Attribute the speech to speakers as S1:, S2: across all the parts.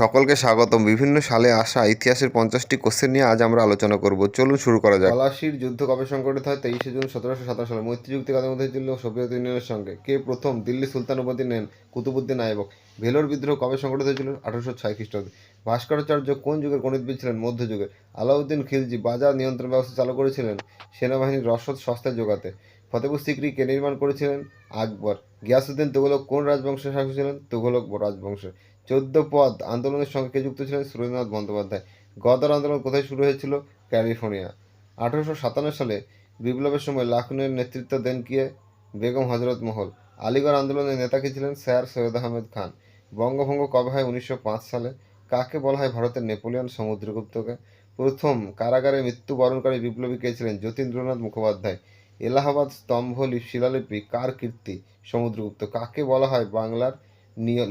S1: সকলকে স্বাগতম। বিভিন্ন সালে আসা ইতিহাসের পঞ্চাশটি কোশ্চেন নিয়ে আজ আমরা আলোচনা করব। চলুন শুরু করা যাক। পলাশির যুদ্ধ কবে সংঘটিত হয়? তেইশে জুন সতেরোশো সাতাশ সালে মৈত্রী চুক্তি কাদের মধ্যে ছিল সোভিয়েত ইউনিয়নের সঙ্গে। কে প্রথম দিল্লি সুলতান উপাধি নেন? কুতুবুদ্দিন আইবক ভেলোর বিদ্রোহ কবে সংঘটিত হয়েছিল? আঠারোশো ছয় খ্রিস্টাব্দে। ভাস্করাচার্য কোন যুগের গণিতবিদ ছিলেন? মধ্যযুগে আলাউদ্দিন খিলজি বাজার নিয়ন্ত্রণ ব্যবস্থা চালু করেছিলেন সেনাবাহিনীর রসদ সস্তায় যোগাতে ফতেপুর সিক্রি কে নির্মাণ করেছিলেন? আকবর। গিয়াসুদ্দিন তুগলক কোন রাজবংশের শাসক ছিলেন? তুগলক রাজবংশের। চোদ্দ পদ আন্দোলনের সঙ্গে যুক্ত ছিলেন? সুরেন্দ্রনাথ বন্দ্যোপাধ্যায়। গদর আন্দোলন কোথায় শুরু হয়েছিল? ক্যালিফোর্নিয়া। আঠারোশো সাতান্ন সালে বিপ্লবের সময় লাখনের নেতৃত্ব দেন কে? বেগম হজরত মহল। আলিগড় আন্দোলনের নেতা কে ছিলেন? স্যার সৈয়দ আহমেদ খান। বঙ্গভঙ্গ কবে হয় উনিশশো পাঁচ সালে? কাকে বলা হয় ভারতের নেপোলিয়ন সমুদ্রগুপ্তকে? প্রথম কারাগারে মৃত্যুবরণকারী বিপ্লবী কে ছিলেন? যতীন্দ্রনাথ মুখোপাধ্যায়। এলাহাবাদ স্তম্ভ শিলালিপি কার কীর্তি? সমুদ্রগুপ্ত। কাকে বলা হয় বাংলার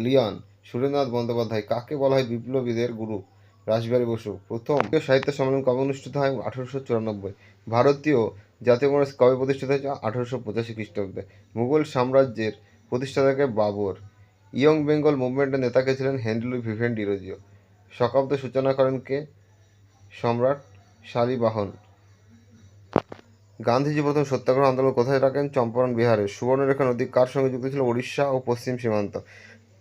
S1: লিয়ন সুরেন্দ্রনাথ বন্দ্যোপাধ্যায়। কাকে বলা হয় বিপ্লবীদের গুরু? রাসবিহারী বসু। প্রথম সাহিত্য সম্মেলন কবে অনুষ্ঠিত হয়? আঠারোশো চুরানব্বই। ভারতীয় জাতীয় কংগ্রেস কবে প্রতিষ্ঠিত হয়েছে? আঠারোশো পঁচাশি খ্রিস্টাব্দে। মুঘল সাম্রাজ্যের প্রতিষ্ঠাতাকে বাবর। ইয়ং বেঙ্গল মুভমেন্টের নেতাকে ছিলেন হেনরি ভিভেন ডিরোজিও। শকাব্দের সূচনা করেন কে? সম্রাট শালিবাহন। গান্ধীজি প্রথম সত্যাগ্রহ আন্দোলন কোথায় রাখেন? চম্পারণ বিহারে। সুবর্ণরেখা নদী কার সঙ্গে যুক্ত ছিল? উড়িষ্যা ও পশ্চিম সীমান্ত।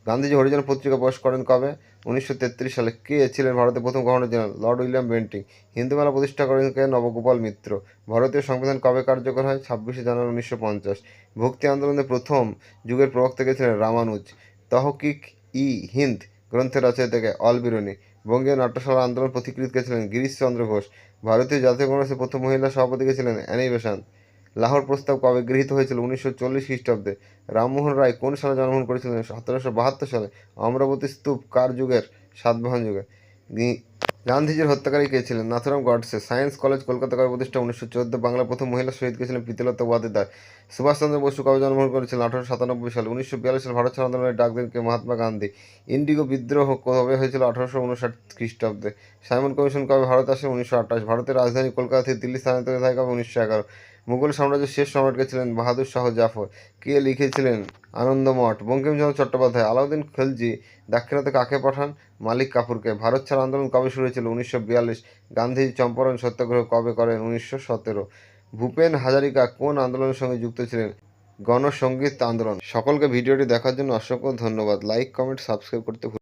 S1: গান্ধীজি হরিজন পত্রিকা প্রকাশ করেন কবে? উনিশশো তেত্রিশ সালে। কে ছিলেন ভারতের প্রথম governor general? Lord William Bentinck. Hindu Mela প্রতিষ্ঠা করেন কে? নবগোপাল মিত্র। ভারতীয় সংবিধান কবে কার্যকর হয়? ছাব্বিশে জানুয়ারি উনিশশো পঞ্চাশ। ভক্তি আন্দোলনের প্রথম যুগের প্রবক্তা ছিলেন রামানুজ? তহকিক ই হিন্দ গ্রন্থের রচয়িতা কে? অলবিরনি বঙ্গীয় নাট্যশালা আন্দোলন প্রতিকৃত গেছিলেন গিরিশচন্দ্র ঘোষ। ভারতীয় জাতীয় কংগ্রেসের প্রথম মহিলা সভাপতি গেছিলেন অ্যানি বেসান্ত। লাহোর প্রস্তাব কবে গৃহীত হয়েছিল উনিশশো চল্লিশ খ্রিস্টাব্দে? রামমোহন রায় কোন সালে জন্মগ্রহণ করেছিলেন? সতেরোশো বাহাত্তর সালে অমরাবতী স্তূপ কার যুগের? সাতবাহন যুগে। গান্ধীজির হত্যাকারী কে ছিলেন? নাথুরাম গডসে। সায়েন্স কলেজ, কলকাতা কবে প্রতিষ্ঠা উনিশশো চোদ্দ, বাংলা প্রথম মহিলা শহীদ কে ছিলেন প্রীতিলতা ওয়াদেদার সুভাষচন্দ্র বসু কবে জন্মগ্রহণ করেছিলেন? আঠারোশো সাতানব্বই সাল। উনিশশো বিয়াল্লিশ সালে ভারত ছাড় আন্দোলনের ডাক দেন কে মহাত্মা গান্ধী। ইন্ডিগো বিদ্রোহ কবে হয়েছিল? আঠারোশো উনষাট খ্রিস্টাব্দে। সাইমন কমিশন কবে ভারত আসে? উনিশশো আঠাশ। ভারতের রাজধানী কলকাতা থেকে দিল্লি স্থানান্তরিত হয় কবে? উনিশশো এগারো। মুঘল সাম্রাজ্যের শেষ সম্রাটকে ছিলেন বাহাদুর শাহ জাফর। কে লিখেছিলেন? আনন্দমঠ। বঙ্কিমচন্দ্র চট্টোপাধ্যায়, আলাউদ্দিন খলজি দাক্ষিণাতে কাকে পাঠান? মালিক কাপুরকে। ভারত ছাড় আন্দোলন কবে শুরু হয়েছিল? উনিশশো বিয়াল্লিশ। গান্ধীজি চম্পারণ সত্যাগ্রহ কবে করেন? উনিশশো সতেরো। ভূপেন হাজারিকা কোন আন্দোলনের সঙ্গে যুক্ত ছিলেন? গণসঙ্গীত আন্দোলন। সকলকে ভিডিওটি দেখার জন্য অসংখ্য ধন্যবাদ। লাইক, কমেন্ট, সাবস্ক্রাইব করতে